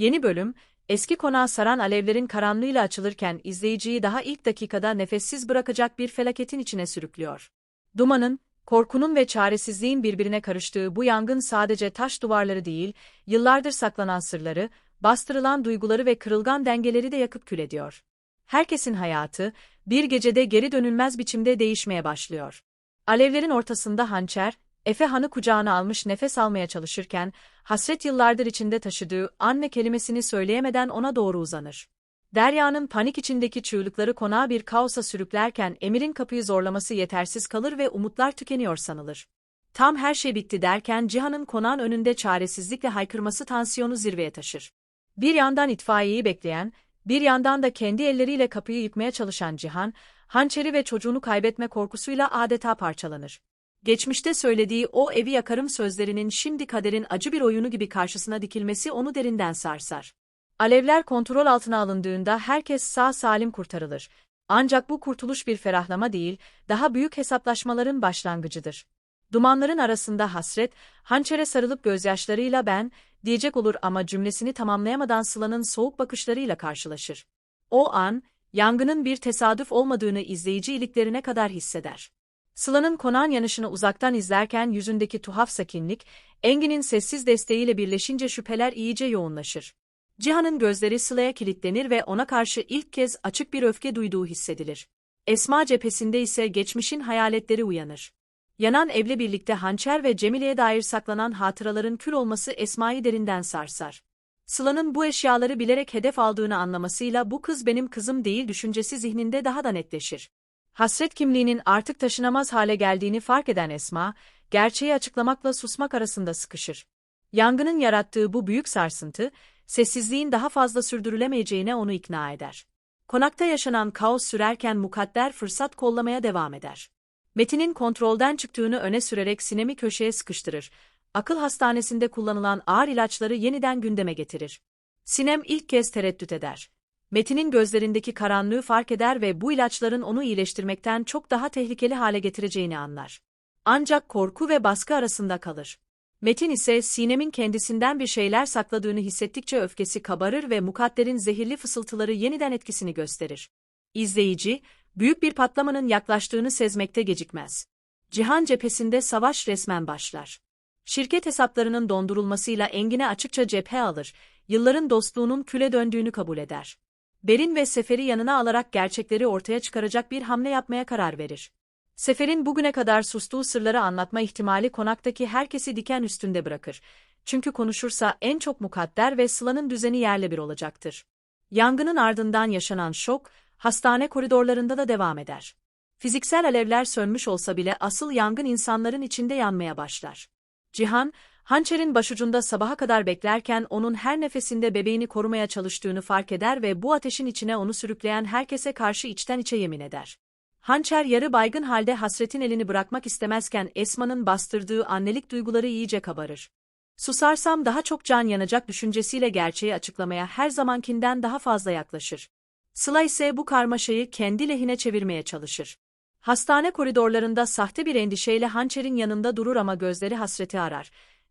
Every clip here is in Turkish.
Yeni bölüm, eski konağı saran alevlerin karanlığıyla açılırken izleyiciyi daha ilk dakikada nefessiz bırakacak bir felaketin içine sürüklüyor. Dumanın, korkunun ve çaresizliğin birbirine karıştığı bu yangın sadece taş duvarları değil, yıllardır saklanan sırları, bastırılan duyguları ve kırılgan dengeleri de yakıp kül ediyor. Herkesin hayatı, bir gecede geri dönülmez biçimde değişmeye başlıyor. Alevlerin ortasında hançer, Efe Han'ı kucağına almış nefes almaya çalışırken, hasret yıllardır içinde taşıdığı anne kelimesini söyleyemeden ona doğru uzanır. Derya'nın panik içindeki çığlıkları konağı bir kaosa sürüklerken Emir'in kapıyı zorlaması yetersiz kalır ve umutlar tükeniyor sanılır. Tam her şey bitti derken Cihan'ın konağın önünde çaresizlikle haykırması tansiyonu zirveye taşır. Bir yandan itfaiyeyi bekleyen, bir yandan da kendi elleriyle kapıyı yıkmaya çalışan Cihan, hançeri ve çocuğunu kaybetme korkusuyla adeta parçalanır. Geçmişte söylediği o evi yakarım sözlerinin şimdi kaderin acı bir oyunu gibi karşısına dikilmesi onu derinden sarsar. Alevler kontrol altına alındığında herkes sağ salim kurtarılır. Ancak bu kurtuluş bir ferahlama değil, daha büyük hesaplaşmaların başlangıcıdır. Dumanların arasında hasret, hançere sarılıp gözyaşlarıyla ben, diyecek olur ama cümlesini tamamlayamadan Sıla'nın soğuk bakışlarıyla karşılaşır. O an, yangının bir tesadüf olmadığını izleyici iliklerine kadar hisseder. Sıla'nın konağın yanışını uzaktan izlerken yüzündeki tuhaf sakinlik, Engin'in sessiz desteğiyle birleşince şüpheler iyice yoğunlaşır. Cihan'ın gözleri Sıla'ya kilitlenir ve ona karşı ilk kez açık bir öfke duyduğu hissedilir. Esma cephesinde ise geçmişin hayaletleri uyanır. Yanan evle birlikte hançer ve Cemile'ye dair saklanan hatıraların kül olması Esma'yı derinden sarsar. Sıla'nın bu eşyaları bilerek hedef aldığını anlamasıyla bu kız benim kızım değil düşüncesi zihninde daha da netleşir. Hasret kimliğinin artık taşınamaz hale geldiğini fark eden Esma, gerçeği açıklamakla susmak arasında sıkışır. Yangının yarattığı bu büyük sarsıntı, sessizliğin daha fazla sürdürülemeyeceğine onu ikna eder. Konakta yaşanan kaos sürerken mukadder fırsat kollamaya devam eder. Metin'in kontrolden çıktığını öne sürerek sinemi köşeye sıkıştırır. Akıl hastanesinde kullanılan ağır ilaçları yeniden gündeme getirir. Sinem ilk kez tereddüt eder. Metin'in gözlerindeki karanlığı fark eder ve bu ilaçların onu iyileştirmekten çok daha tehlikeli hale getireceğini anlar. Ancak korku ve baskı arasında kalır. Metin ise Sinem'in kendisinden bir şeyler sakladığını hissettikçe öfkesi kabarır ve mukadderin zehirli fısıltıları yeniden etkisini gösterir. İzleyici, büyük bir patlamanın yaklaştığını sezmekte gecikmez. Cihan cephesinde savaş resmen başlar. Şirket hesaplarının dondurulmasıyla Engin'e açıkça cephe alır, yılların dostluğunun küle döndüğünü kabul eder. Berin ve Sefer'i yanına alarak gerçekleri ortaya çıkaracak bir hamle yapmaya karar verir. Sefer'in bugüne kadar sustuğu sırları anlatma ihtimali konaktaki herkesi diken üstünde bırakır. Çünkü konuşursa en çok mukadder ve Sıla'nın düzeni yerle bir olacaktır. Yangının ardından yaşanan şok, hastane koridorlarında da devam eder. Fiziksel alevler sönmüş olsa bile asıl yangın insanların içinde yanmaya başlar. Cihan, hançerin başucunda sabaha kadar beklerken onun her nefesinde bebeğini korumaya çalıştığını fark eder ve bu ateşin içine onu sürükleyen herkese karşı içten içe yemin eder. Hançer yarı baygın halde hasretin elini bırakmak istemezken Esma'nın bastırdığı annelik duyguları iyice kabarır. Susarsam daha çok can yanacak düşüncesiyle gerçeği açıklamaya her zamankinden daha fazla yaklaşır. Sıla ise bu karmaşayı kendi lehine çevirmeye çalışır. Hastane koridorlarında sahte bir endişeyle hançerin yanında durur ama gözleri hasreti arar.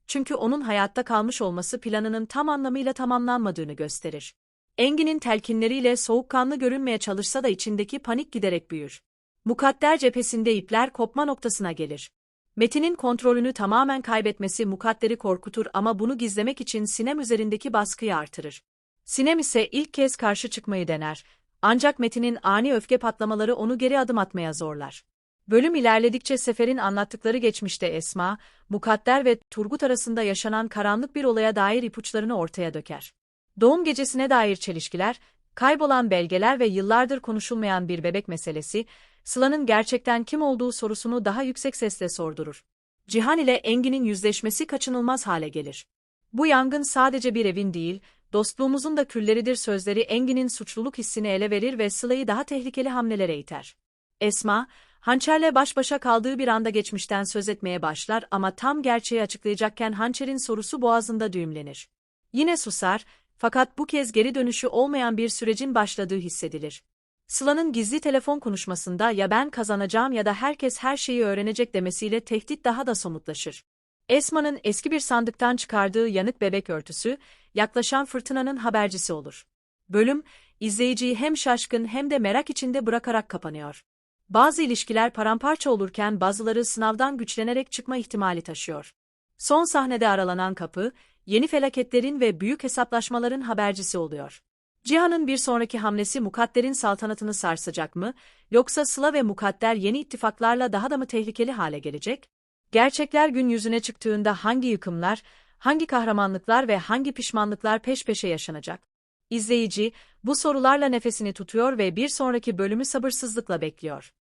Çünkü onun hayatta kalmış olması planının tam anlamıyla tamamlanmadığını gösterir. Engin'in telkinleriyle soğukkanlı görünmeye çalışsa da içindeki panik giderek büyür. Mukadder cephesinde ipler kopma noktasına gelir. Metin'in kontrolünü tamamen kaybetmesi Mukadder'i korkutur ama bunu gizlemek için Sinem üzerindeki baskıyı artırır. Sinem ise ilk kez karşı çıkmayı dener. Ancak Metin'in ani öfke patlamaları onu geri adım atmaya zorlar. Bölüm ilerledikçe Sefer'in anlattıkları geçmişte Esma, Mukadder ve Turgut arasında yaşanan karanlık bir olaya dair ipuçlarını ortaya döker. Doğum gecesine dair çelişkiler, kaybolan belgeler ve yıllardır konuşulmayan bir bebek meselesi, Sıla'nın gerçekten kim olduğu sorusunu daha yüksek sesle sordurur. Cihan ile Engin'in yüzleşmesi kaçınılmaz hale gelir. Bu yangın sadece bir evin değil, dostluğumuzun da külleridir sözleri Engin'in suçluluk hissini ele verir ve Sıla'yı daha tehlikeli hamlelere iter. Esma, hançerle baş başa kaldığı bir anda geçmişten söz etmeye başlar ama tam gerçeği açıklayacakken hançerin sorusu boğazında düğümlenir. Yine susar, fakat bu kez geri dönüşü olmayan bir sürecin başladığı hissedilir. Sıla'nın gizli telefon konuşmasında ya ben kazanacağım ya da herkes her şeyi öğrenecek demesiyle tehdit daha da somutlaşır. Esma'nın eski bir sandıktan çıkardığı yanık bebek örtüsü, yaklaşan fırtınanın habercisi olur. Bölüm, izleyiciyi hem şaşkın hem de merak içinde bırakarak kapanıyor. Bazı ilişkiler paramparça olurken bazıları sınavdan güçlenerek çıkma ihtimali taşıyor. Son sahnede aralanan kapı, yeni felaketlerin ve büyük hesaplaşmaların habercisi oluyor. Cihan'ın bir sonraki hamlesi Mukadder'in saltanatını sarsacak mı, yoksa Sıla ve Mukadder yeni ittifaklarla daha da mı tehlikeli hale gelecek? Gerçekler gün yüzüne çıktığında hangi yıkımlar, hangi kahramanlıklar ve hangi pişmanlıklar peş peşe yaşanacak? İzleyici, bu sorularla nefesini tutuyor ve bir sonraki bölümü sabırsızlıkla bekliyor.